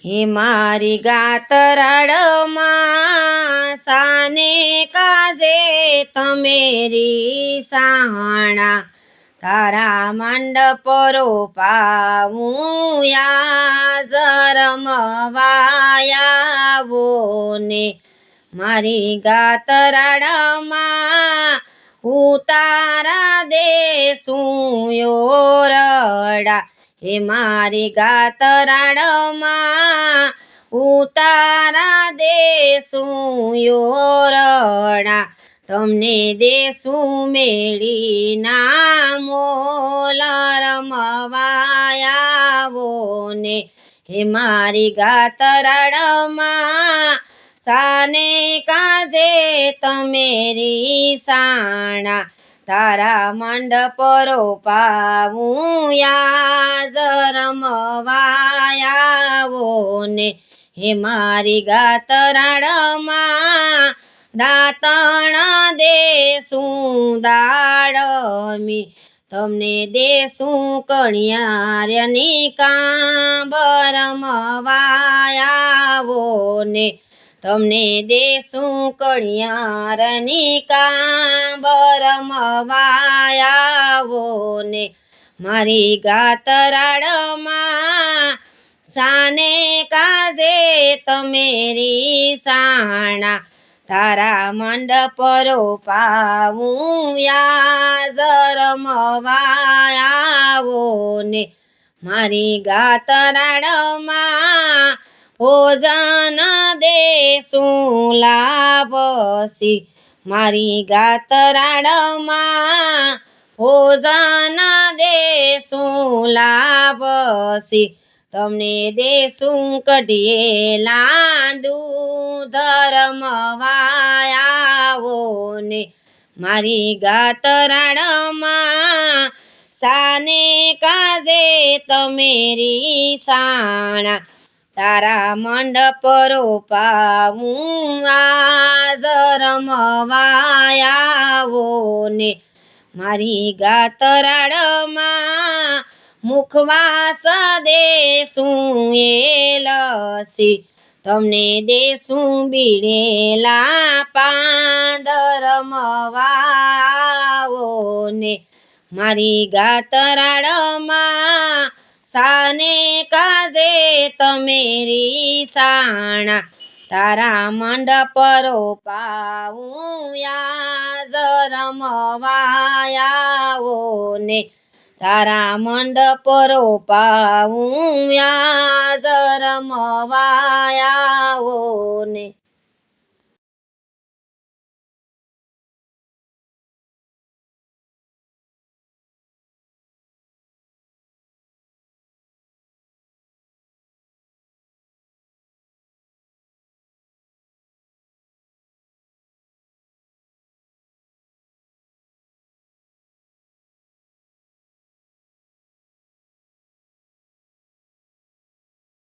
હે મારી ગાતરાડમાં સાને કાજે તમેરી સાણા. તારા મંડપ રોપાવું યા જરમવાયાવો ને મારી ગાતરાડમાં ઉતારા દેશું યોરડા હે મારી ગાતરાડમાં ઉતારા દેશું યોરડા. તમને દેશું મેળી ના મોલ રમવાયાવો ને હે મારી ગાતરાડમાં સાને કાજે તમેરી સાણા. તારા મંડપ રોપાવું યાજ રમવાયાવો ને હે મારી ગાતરાડમાં દાતણ દેશું દાડમી. તમને દેશું કણિયાર્યની કાંબરમવાયાવો ને તમને દેશું કણિયારની કાંબરમવાયાવો ને મારી ગાતરાડમાં સાને કાજે તમેરી સાણા. તારા મંડપ રોપાવું યાજ મવાયાવો ને મારી ગાતરાડમાં ભોજન દેશું લાભસી મારી ગાતરાડમાં ભોજન દેશું લાભસી તમને દેશું કઢીએ લાંદુ રમવાયાવો ને મારી ગાતરાડમાં સાને કાજે તમેરી સાણા. તારા મંડપ રોપાવું આજ રમવાયાવો ને. મારી ગાતરાડમાં મુખવાસ દેશું એ લસી. તમને દેશું બીડેલા પાંદર મવાવો ને. મારી ગાતરાડમાં સાને કાજે તમેરી સાણા તારા મંડપ રોપાવું યાજ રમવાયાવો ને તારા મંડપ રોપાવું યાજ રમવાયાવો ને